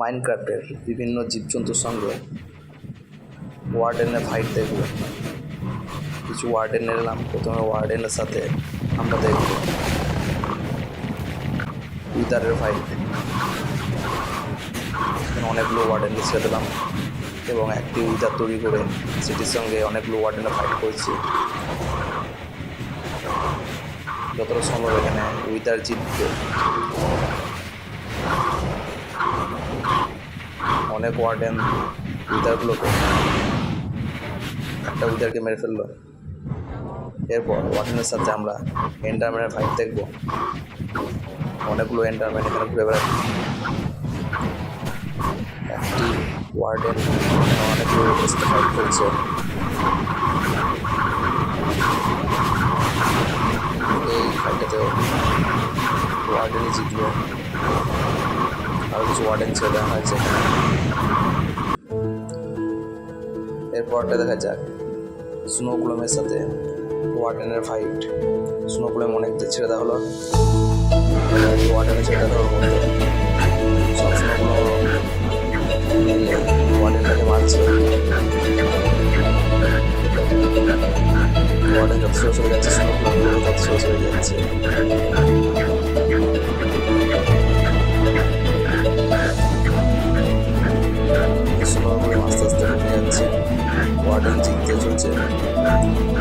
মাইনক্রাফটের বিভিন্ন জীবজন্তুর সঙ্গে ওয়ার্ডেনের ফাইট দেখব। কিছু ওয়ার্ডেন এলাম প্রথমে ওয়ার্ডেনের সাথে আমরা দেখব। উইদারের ফাইট অনেকগুলো ওয়ার্ডেনকে ছেড়ে দিলাম। এবং একটি উইদার তৈরি করে সেটির সঙ্গে অনেকগুলো ওয়ার্ডেনে ফাইট করেছি। যতটা সম্ভব এখানে উইদার জিতবে। অনেক ওয়ার্ডেন উইদারগুলোকে একটা উইদারকে মেরে ফেলল। এরপর ওয়ার্ডেনের সাথে আমরা এন্ডারম্যানের ফাইট দেখব। অনেকগুলো এন্ডারম্যান এখানে ঘুরে বেড়াচ্ছে। একটি ওয়ার্ডেন অনেকগুলো ফাইট করছে। এই ফাইটটাতে ওয়ার্ডেনই জিতলো। আরও কিছু অডিয়েন্সকে দেখা হয়েছে এরপরটা দেখা যাক। স্নো ক্লোমের সাথে ওয়ার্ডেনের ফাইট স্নো ক্লোম অনেক ছেড়ে দেওয়া হলো। ওয়ার্ডেনে ছেড়ে দেওয়া হলো। সব স্নো ক্লোম ওয়ার্ডেনটাকে মারছে। ওয়ার্ডেন যত শেষ হয়ে যাচ্ছে স্নো যত শেষ হয়ে যাচ্ছে। Dan tentu.